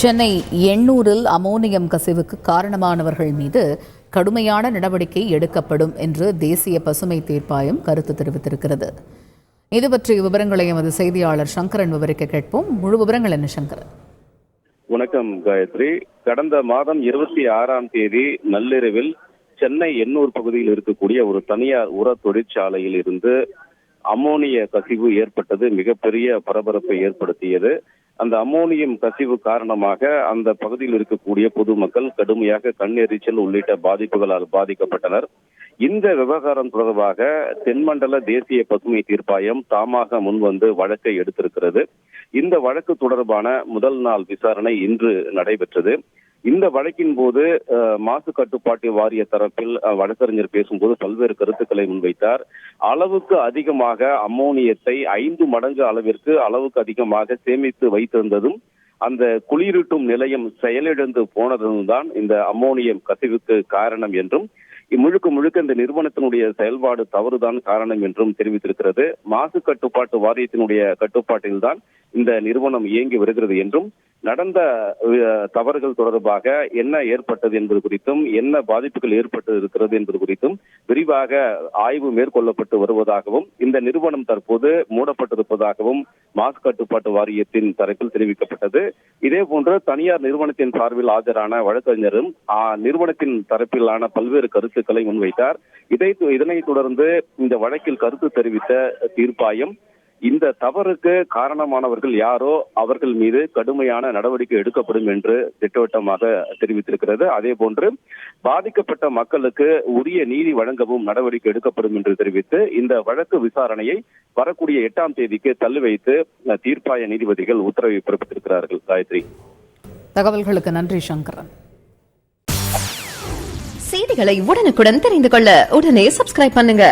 Chennai எண்ணூரில் ammonium கசிவுக்கு காரணமானவர்கள் மீது கடுமையான நடவடிக்கை எடுக்கப்படும் என்று தேசிய பசுமை தீர்ப்பாயம் கருத்து தெரிவித்திருக்கிறது. இது பற்றிய விவரங்களை எமது செய்தியாளர் சங்கரன் விவரிக்க கேட்போம். முழு விவரங்கள் என்ன சங்கரன்? வணக்கம் காயத்ரி. கடந்த மாதம் இருபத்தி ஆறாம் தேதி நள்ளிரவில் சென்னை எண்ணூர் பகுதியில் இருக்கக்கூடிய ஒரு தனியார் உர தொழிற்சாலையில் இருந்து அமோனிய கசிவு ஏற்பட்டது. மிகப்பெரிய பரபரப்பை ஏற்படுத்தியது. அந்த அம்மோனியம் கசிவு காரணமாக அந்த பகுதியில் இருக்கக்கூடிய பொதுமக்கள் கடுமையாக கண்ணெரிச்சல் உள்ளிட்ட பாதிப்புகளால் பாதிக்கப்பட்டனர். இந்த விவகாரம் தொடர்பாக தென்மண்டல தேசிய பசுமை தீர்ப்பாயம் தாமாக முன்வந்து வழக்கை எடுத்திருக்கிறது. இந்த வழக்கு தொடர்பான முதல் நாள் விசாரணை இன்று நடைபெற்றது. இந்த வழக்கின் போது மாசு கட்டுப்பாட்டு வாரிய தரப்பில் வழக்கறிஞர் பேசும்போது பல்வேறு கருத்துக்களை முன்வைத்தார். அளவுக்கு அதிகமாக அம்மோனியத்தை ஐந்து மடங்கு அளவிற்கு அளவுக்கு அதிகமாக சேமித்து வைத்திருந்ததும் அந்த குளிரூட்டும் நிலையம் செயலிழந்து போனதும் தான் இந்த அம்மோனியம் கசிவுக்கு காரணம் என்றும் முழுக்க முழுக்க இந்த நிறுவனத்தினுடைய செயல்பாடு தவறுதான் காரணம் என்றும் தெரிவித்திருக்கிறது. மாசு கட்டுப்பாட்டு வாரியத்தினுடைய கட்டுப்பாட்டில்தான் இந்த நிறுவனம் இயங்கி வருகிறது என்றும் நடந்த தவறுகள் தொடர்பாக என்ன ஏற்பட்டது என்பது குறித்தும் என்ன பாதிப்புகள் ஏற்பட்டு இருக்கிறது என்பது குறித்தும் விரிவாக ஆய்வு மேற்கொள்ளப்பட்டு வருவதாகவும் இந்த நிறுவனம் தற்போது மூடப்பட்டிருப்பதாகவும் மாசு கட்டுப்பாட்டு வாரியத்தின் தரப்பில் தெரிவிக்கப்பட்டது. இதே போன்று தனியார் நிறுவனத்தின் சார்பில் ஆஜரான வழக்கறிஞரும் ஆ, நிறுவனத்தின் தரப்பிலான பல்வேறு கருத்துக்களை முன்வைத்தார். இதை இதனைத் தொடர்ந்து இந்த வழக்கில் கருத்து தெரிவித்த தீர்ப்பாயம் இந்த தவறுக்கு காரணமானவர்கள் யாரோ அவர்கள் மீது கடுமையான நடவடிக்கை எடுக்கப்படும் என்று திட்டவட்டமாக தெரிவித்திருக்கிறது. அதே போன்று பாதிக்கப்பட்ட மக்களுக்கு உரிய நீதி வழங்கவும் நடவடிக்கை எடுக்கப்படும் என்று தெரிவித்து இந்த வழக்கு விசாரணையை வரக்கூடிய எட்டாம் தேதிக்கு தள்ளி வைத்து தீர்ப்பாய நீதிபதிகள் உத்தரவை பிறப்பித்திருக்கிறார்கள். காயத்ரி. தகவல்களுக்கு நன்றி சங்கரன். செய்திகளை உடனுக்குடன் தெரிந்து கொள்ள உடனே சப்ஸ்கிரைப் பண்ணுங்க.